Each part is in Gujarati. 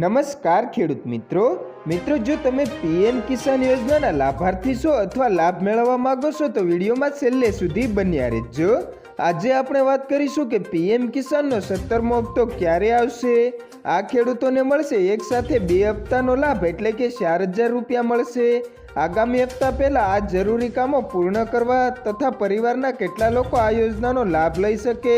નમસ્કાર ખેડૂત મિત્રો. મિત્રો, જો તમે પીએમ કિસાન યોજનાના લાભાર્થી છો અથવા લાભ મેળવવા માંગો છો, તો વિડીયોમાં છેલ્લે સુધી બન્યા રહેજો. આજે આપણે વાત કરીશું કે પીએમ કિસાનનો સત્તરમો હપ્તો ક્યારે આવશે? આ ખેડૂતોને મળશે એક સાથે બે હપ્તાનો લાભ એટલે કે ચાર હજાર રૂપિયા મળશે. આગામી હપ્તા પહેલા આ જરૂરી કામો પૂર્ણ કરવા તથા પરિવારના કેટલા લોકો આ યોજનાનો લાભ લઈ શકે,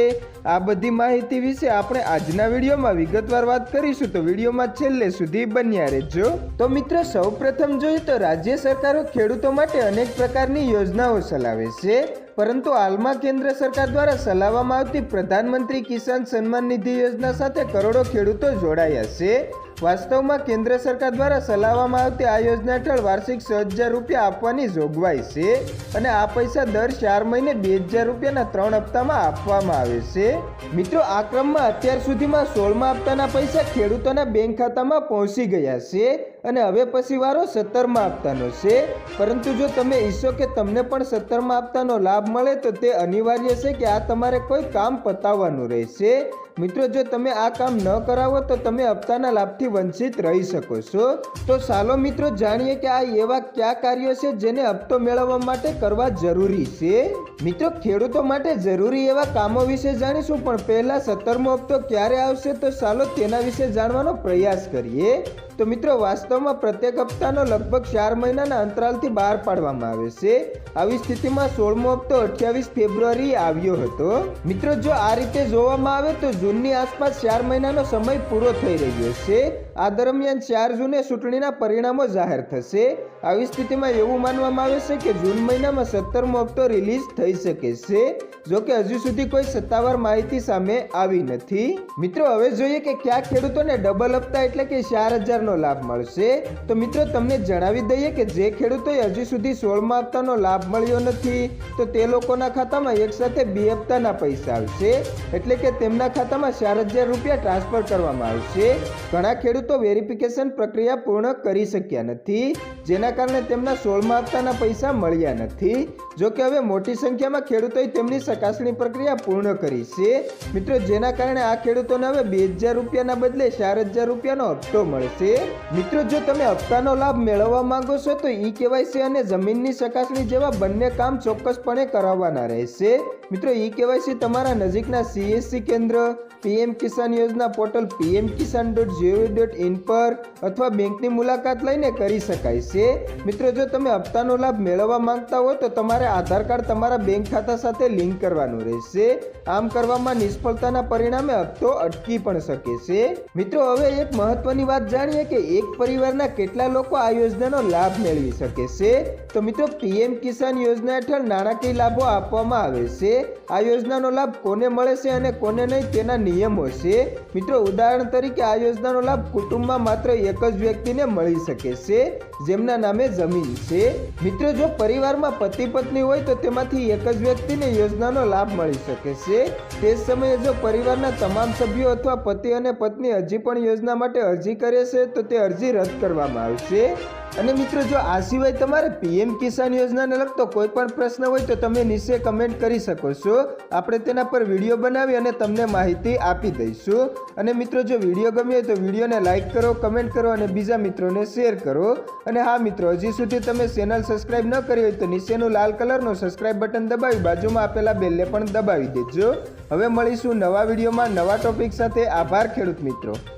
આ બધી માહિતી વિશે આપણે આજના વિડીયોમાં વિગતવાર વાત કરીશું. તો વિડીયોમાં છેલ્લે સુધી બન્યા રહેજો. તો મિત્રો, સૌપ્રથમ જોઈએ તો રાજ્ય સરકારો ખેડૂતો માટે અનેક પ્રકારની યોજનાઓ ચલાવે છે. પરંતુ હાલમાં કેન્દ્ર સરકાર દ્વારા ચલાવવામાં આવતી પ્રધાનમંત્રી કિસાન સન્માન નિધિ યોજના સાથે કરોડો ખેડૂતો જોડાયા છે. વાસ્તવમાં કેન્દ્ર સરકાર દ્વારા ચલાવવામાં આવતી આ યોજના હેઠળ વાર્ષિક છ હજાર રૂપિયા આપવાની જોગવાઈ છે અને આ પૈસા દર ચાર મહિને બે હજાર રૂપિયાના ત્રણ હપ્તામાં આપવામાં આવે છે. મિત્રો, આ ક્રમમાં અત્યાર સુધીમાં સોળમા હપ્તાના પૈસા ખેડૂતોના બેંક ખાતામાં પહોંચી ગયા છે અને હવે પછી વારો સત્તરમાં હપ્તાનો છે. પરંતુ જો તમે ઈચ્છો કે તમને પણ સત્તરમાં હપ્તાનો લાભ મળે તો તે અનિવાર્ય છે કે આ તમારે કોઈ કામ પતાવવાનું રહેશે. મિત્રો, જો તમે આ કામ ન કરાવો તો તમે હપ્તાના લાભથી વંચિત રહી શકો છો. તો ચાલો મિત્રો, જાણીએ કે આ એવા કયા કાર્યો છે જેને હપ્તો મેળવવા માટે કરવા જરૂરી છે? મિત્રો, ખેડૂતો માટે જરૂરી એવા કામો વિશે જાણીશું, પણ પહેલા સત્તરમો હપ્તો ક્યારે આવશે તો ચાલો તેના વિશે જાણવાનો પ્રયાસ કરીએ. તો મિત્રો, વાસ્તવમાં પ્રત્યેક હપ્તાનો લગભગ ચાર મહિનાના અંતરાલથી બહાર પાડવામાં આવે છે. આવી સ્થિતિમાં સોળમો હપ્તો અઠ્યાવીસ ફેબ્રુઆરી આવ્યો હતો. મિત્રો, જો આ રીતે જોવામાં આવે તો જૂનની આસપાસ ચાર મહિનાનો સમય પૂરો થઈ રહ્યો છે. આ દરમિયાન ચાર જૂને ચૂંટણીના પરિણામો જાહેર થશે. આવી સ્થિતિમાં એવું માનવામાં આવે છે કે જૂન મહિનામાં સત્તરમો હપ્તો રિલીઝ થઈ શકે છે? જો કે હજુ સુધી કોઈ સત્તાવાર માહિતી સામે આવી નથી. મિત્રો, હવે જોઈએ કે કયા ખેડૂતોને ડબલ હપ્તા એટલે કે ચાર હજારનો લાભ મળશે? તો મિત્રો, તમને જણાવી દઈએ કે જે ખેડૂતોએ હજી સુધી સોળમા હપ્તાનો લાભ મળ્યો નથી, તો તે લોકોના ખાતામાં એક સાથે બે હપ્તાના પૈસા આવશે. એટલે કે તેમના ખાતામાં ચાર હજાર રૂપિયા ટ્રાન્સફર કરવામાં આવશે. ઘણા ખેડૂતો વેરિફિકેશન પ્રક્રિયા પૂર્ણ કરી શક્યા નથી, જેના કારણે તેમના સોળમા હપ્તાના પૈસા મળ્યા નથી. જો કે હવે મોટી સંખ્યામાં ખેડૂતોએ તેમની ચકાસણી પ્રક્રિયા પૂર્ણ કરી છે. મિત્રો, જેના કારણે આ ખેડૂતોને હવે બે હજાર રૂપિયાના બદલે ચાર હજાર રૂપિયાનો હપ્તો મળશે. મિત્રો, જો તમે હપ્તાનો લાભ મેળવવા માંગો છો, તો ઈ કેવાયસી અને જમીનની ચકાસણી જેવા બંને કામ ચોક્કસપણે કરાવવાના રહેશે. મિત્રો, ઈ કેવાયસી તમારા નજીકના સીએસસી કેન્દ્ર પીએમ કિસાન યોજના portal PM Kisan dot GOV dot in પર અથવા બેંકની મુલાકાત લઈને કરી શકાય છે. મિત્રો, જો તમે હપ્તાનો લાભ મેળવવા માંગતા હો, તો તમારે આધાર કાર્ડ તમારા બેંક ખાતા સાથે લિંક કરવાનું રહેશે. આમ કરવામાં નિષ્ફળતાના પરિણામે હપ્તો અટકી પણ શકે છે. મિત્રો, હવે એક મહત્વની વાત જાણીએ કે એક પરિવારના કેટલા લોકો આ યોજનાનો લાભ મેળવી શકે છે? તો મિત્રો, પીએમ કિસાન યોજના હેઠળ નાણાકીય લાભો આપવામાં આવે છે. આ યોજનાનો લાભ કોને મળે છે અને કોને નહીં તેના નિયમો છે. મિત્રો, ઉદાહરણ તરીકે આ યોજનાનો લાભ કુટુંબમાં માત્ર એક જ વ્યક્તિને મળી શકે છે, જેમના નામે જમીન છે. મિત્રો, જો પરિવારમાં પતિ પત્ની હોય તો તેમાંથી એક જ વ્યક્તિને યોજનાનો લાભ મળી શકે છે. તે સમયે જો પરિવારના તમામ સભ્યો અથવા પતિ અને પત્ની હજી પણ યોજના માટે અરજી કરે છે, તો તે અરજી રદ કરવામાં આવશે. અને મિત્રો, જો આ સિવાય તમારે પીએમ કિસાન યોજનાને લગતો કોઈ પણ પ્રશ્ન હોય તો તમે નીચે કમેન્ટ કરી શકો છો. આપણે તેના પર વીડિયો બનાવી અને તમને માહિતી આપી દઈશું. અને મિત્રો, જો વીડિયો ગમ્યો હોય તો વિડીયોને લાઇક કરો કમેન્ટ કરો અને બીજા મિત્રોને શેર કરો. અને હા, મિત્રો, હજી સુધી તમે ચેનલ સબસ્ક્રાઇબ ન કરી હોય તો નીચેનું લાલ કલરનું સબસ્ક્રાઇબ બટન દબાવી, બાજુમાં આપેલા બેલને પણ દબાવી દેજો. હવે મળીશું નવા વિડીયોમાં નવા ટોપિક સાથે. આભાર, ખેડૂત મિત્રો.